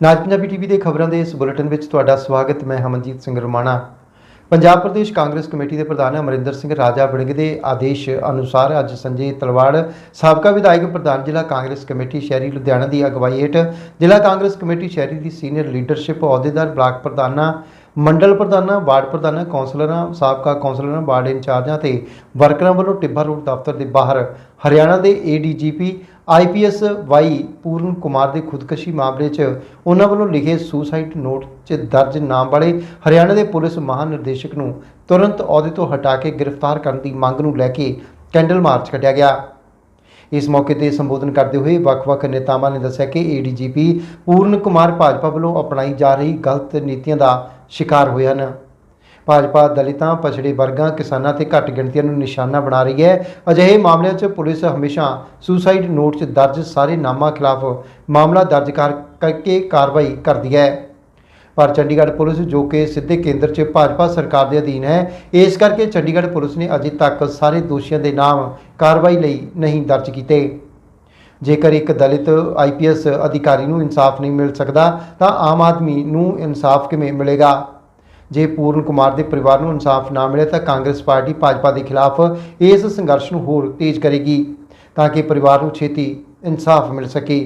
ਨਾਜ Punjabi TV ਦੇ ਖਬਰਾਂ ਦੇ ਇਸ ਬੁਲੇਟਿਨ ਵਿੱਚ ਤੁਹਾਡਾ ਸਵਾਗਤ, ਮੈਂ ਹਮਨਜੀਤ ਸਿੰਘ ਰਮਾਣਾ। ਪੰਜਾਬ ਪ੍ਰਦੇਸ਼ ਕਾਂਗਰਸ ਕਮੇਟੀ ਦੇ ਪ੍ਰਧਾਨ ਅਮਰਿੰਦਰ ਸਿੰਘ ਰਾਜਾ ਵੜਿੰਗ ਦੇ ਆਦੇਸ਼ ਅਨੁਸਾਰ ਅੱਜ ਸੰਜੇ ਤਲਵਾੜ ਸਾਬਕਾ ਵਿਧਾਇਕ ਪ੍ਰਧਾਨ ਜ਼ਿਲ੍ਹਾ ਕਾਂਗਰਸ ਕਮੇਟੀ ਸ਼ਹਿਰੀ ਲੁਧਿਆਣਾ ਦੀ ਅਗਵਾਈ ਹੇਠ ਜ਼ਿਲ੍ਹਾ ਕਾਂਗਰਸ ਕਮੇਟੀ ਸ਼ਹਿਰੀ ਦੀ ਸੀਨੀਅਰ ਲੀਡਰਸ਼ਿਪ ਅਹੁਦੇਦਾਰ ਬਲਾਕ ਪ੍ਰਧਾਨਾਂ, ਮੰਡਲ ਪ੍ਰਧਾਨਾਂ, ਵਾਰਡ ਪ੍ਰਧਾਨਾਂ, ਕੌਂਸਲਰਾਂ, ਸਾਬਕਾ ਕੌਂਸਲਰਾਂ, ਵਾਰਡ ਇੰਚਾਰਜਾਂ ਤੇ ਵਰਕਰਾਂ ਵੱਲੋਂ ਟਿੱਬਾ ਰੋਡ ਦਫ਼ਤਰ ਦੇ ਬਾਹਰ ਹਰਿਆਣਾ ਦੇ ADGP IPS Y Puran Kumar ਦੇ ਖੁਦਕੁਸ਼ੀ ਮਾਮਲੇ 'ਚ ਉਹਨਾਂ ਵੱਲੋਂ ਲਿਖੇ ਸੁਸਾਈਡ ਨੋਟ 'ਚ ਦਰਜ ਨਾਮ ਵਾਲੇ ਹਰਿਆਣਾ ਦੇ ਪੁਲਿਸ ਮਹਾਨਿਰਦੇਸ਼ਕ ਨੂੰ ਤੁਰੰਤ ਅਹੁਦੇ ਤੋਂ ਹਟਾ ਕੇ ਗ੍ਰਿਫਤਾਰ ਕਰਨ ਦੀ ਮੰਗ ਨੂੰ ਲੈ ਕੇ ਕੈਂਡਲ ਮਾਰਚ ਕੱਢਿਆ ਗਿਆ। ਇਸ ਮੌਕੇ ਤੇ ਸੰਬੋਧਨ ਕਰਦੇ ਹੋਏ ਵੱਖ-ਵੱਖ ਨੇਤਾਵਾਂ ਨੇ ਦੱਸਿਆ ਕਿ ਏਡੀਜੀਪੀ ਪੂਰਨ ਕੁਮਾਰ ਭਾਜਪਾ ਵੱਲੋਂ ਅਪਣਾਈ ਜਾ ਰਹੀ ਗਲਤ ਨੀਤੀਆਂ ਦਾ ਸ਼ਿਕਾਰ ਹੋਏ ਹਨ। ਭਾਜਪਾ ਦਲਿਤਾਂ, ਪਛੜੇ ਵਰਗਾਂ, ਕਿਸਾਨਾਂ ਤੇ ਘੱਟ ਗਿਣਤੀਆਂ ਨੂੰ ਨਿਸ਼ਾਨਾ ਬਣਾ ਰਹੀ ਹੈ। ਅਜਿਹੇ ਮਾਮਲਿਆਂ 'ਚ ਪੁਲਿਸ ਹਮੇਸ਼ਾ ਸੁਸਾਈਡ ਨੋਟ 'ਚ ਦਰਜ ਸਾਰੇ ਨਾਮਾਂ ਖਿਲਾਫ ਮਾਮਲਾ ਦਰਜ ਕਰ, ਕਰਕੇ ਕਾਰਵਾਈ ਕਰਦੀ ਹੈ। ਪਰ ਚੰਡੀਗੜ੍ਹ ਪੁਲਿਸ, ਜੋ ਕਿ ਸਿੱਧੇ ਕੇਂਦਰ 'ਚ ਭਾਜਪਾ ਸਰਕਾਰ ਦੇ ਅਧੀਨ ਹੈ, ਇਸ ਕਰਕੇ ਚੰਡੀਗੜ੍ਹ ਪੁਲਿਸ ਨੇ ਅਜੇ ਤੱਕ ਸਾਰੇ ਦੋਸ਼ੀਆਂ ਦੇ ਨਾਮ ਕਾਰਵਾਈ ਲਈ ਨਹੀਂ ਦਰਜ ਕੀਤੇ। ਜੇਕਰ ਇੱਕ ਦਲਿਤ ਆਈਪੀਐਸ ਅਧਿਕਾਰੀ ਨੂੰ ਇਨਸਾਫ ਨਹੀਂ ਮਿਲ ਸਕਦਾ, ਤਾਂ ਆਮ ਆਦਮੀ ਨੂੰ ਇਨਸਾਫ ਕਿਵੇਂ ਮਿਲੇਗਾ? ਜੇ ਪੂਰਨ ਕੁਮਾਰ ਦੇ ਪਰਿਵਾਰ ਨੂੰ ਇਨਸਾਫ ਨਾ ਮਿਲੇ ਤਾਂ ਕਾਂਗਰਸ ਪਾਰਟੀ ਭਾਜਪਾ ਦੇ ਖਿਲਾਫ ਇਸ ਸੰਘਰਸ਼ ਨੂੰ ਹੋਰ ਤੇਜ਼ ਕਰੇਗੀ ਤਾਂ ਕਿ ਪਰਿਵਾਰ ਨੂੰ ਛੇਤੀ ਇਨਸਾਫ ਮਿਲ ਸਕੇ।